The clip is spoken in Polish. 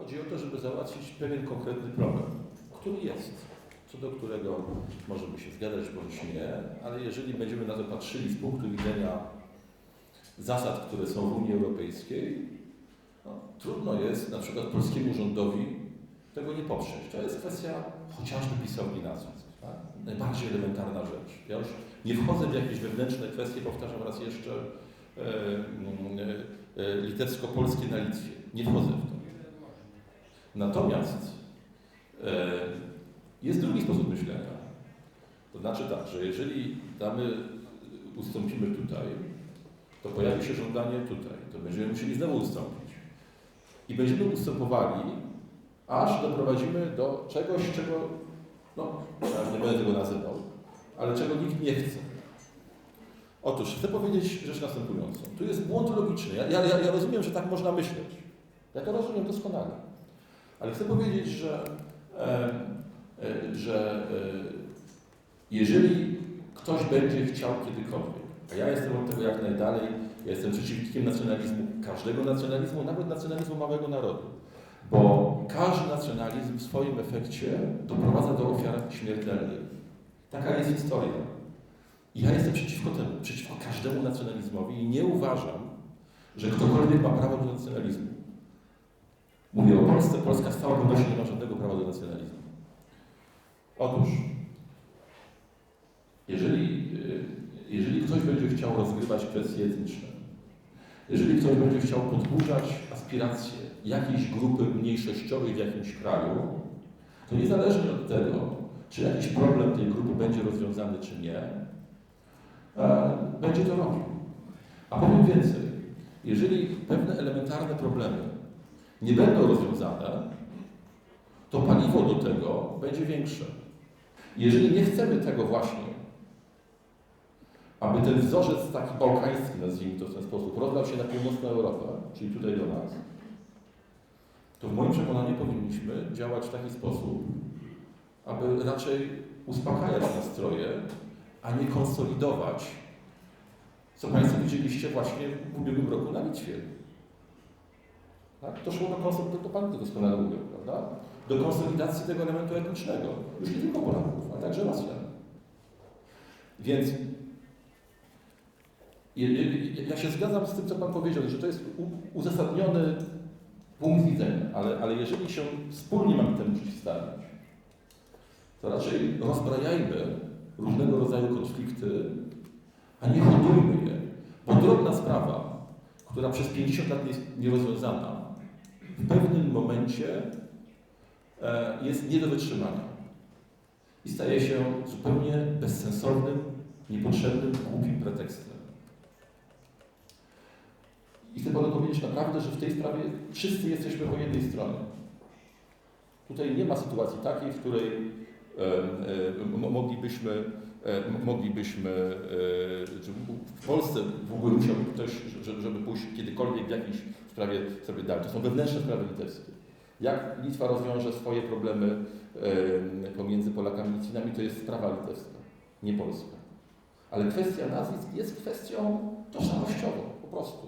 Chodzi o to, żeby załatwić pewien konkretny problem, który jest, co do którego możemy się zgadzać bądź nie, ale jeżeli będziemy na to patrzyli z punktu widzenia zasad, które są w Unii Europejskiej, no, trudno jest na przykład polskiemu rządowi tego nie poprzeć. To jest kwestia chociażby pisowni nazwisk. Tak? Najbardziej elementarna rzecz. Ja już nie wchodzę w jakieś wewnętrzne kwestie, powtarzam raz jeszcze, e, e, e, litewsko-polskie na Litwie. Nie wchodzę w to. Natomiast e, jest drugi sposób myślenia. To znaczy tak, że jeżeli damy, ustąpimy tutaj, to pojawi się żądanie tutaj, to będziemy musieli znowu ustąpić. I będziemy ustępowali, aż doprowadzimy do czegoś, czego, no, ja nie będę tego nazywał, ale czego nikt nie chce. Otóż chcę powiedzieć rzecz następującą. Tu jest błąd logiczny. Ja, ja, ja rozumiem, że tak można myśleć. Ja to rozumiem doskonale. Ale chcę powiedzieć, że, e, że e, jeżeli ktoś będzie chciał kiedykolwiek, a ja jestem od tego jak najdalej, ja jestem przeciwnikiem nacjonalizmu, każdego nacjonalizmu, nawet nacjonalizmu małego narodu, bo każdy nacjonalizm w swoim efekcie doprowadza do ofiar śmiertelnych. Taka jest historia. I ja jestem przeciwko temu, przeciwko każdemu nacjonalizmowi i nie uważam, że ktokolwiek ma prawo do nacjonalizmu. Mówię o Polsce. Polska z całą pewnością nie ma żadnego prawa do nacjonalizmu. Otóż, jeżeli, y, jeżeli ktoś będzie chciał rozgrywać kwestie etniczne, jeżeli ktoś będzie chciał podburzać aspiracje jakiejś grupy mniejszościowej w jakimś kraju, to niezależnie od tego, czy jakiś problem tej grupy będzie rozwiązany, czy nie, e, będzie to robił. A powiem więcej, jeżeli pewne elementarne problemy nie będą rozwiązane, to paliwo do tego będzie większe. Jeżeli nie chcemy tego właśnie, aby ten wzorzec taki bałkański, nazwijmy to w ten sposób, rozlał się na północną Europę, czyli tutaj do nas, to w moim przekonaniu powinniśmy działać w taki sposób, aby raczej uspokajać nastroje, a nie konsolidować, co Państwo widzieliście właśnie w ubiegłym roku na Litwie. Tak? To szło do konsolidacji, to Pan to doskonale mówił, prawda? Do konsolidacji tego elementu etnicznego. Już nie tylko Polaków, ale także Rosjan. Więc ja się zgadzam z tym, co Pan powiedział, że to jest uzasadniony punkt widzenia, ale, ale jeżeli się wspólnie mamy temu przeciwstawić, to raczej rozbrajajmy różnego rodzaju konflikty, a nie hodujmy je. Bo drobna sprawa, która przez 50 lat jest nierozwiązana, w pewnym momencie e, jest nie do wytrzymania. I staje się zupełnie bezsensownym, niepotrzebnym, głupim pretekstem. I chcę Panu powiedzieć naprawdę, że w tej sprawie wszyscy jesteśmy po jednej stronie. Tutaj nie ma sytuacji takiej, w której moglibyśmy, moglibyśmy w Polsce w ogóle musiałby ktoś, żeby pójść kiedykolwiek w jakiejś sprawie sobie dalej. To są wewnętrzne sprawy litewskie. Jak Litwa rozwiąże swoje problemy pomiędzy Polakami i Litwinami, to jest sprawa litewska, nie polska. Ale kwestia nazwisk jest kwestią tożsamościową, po prostu.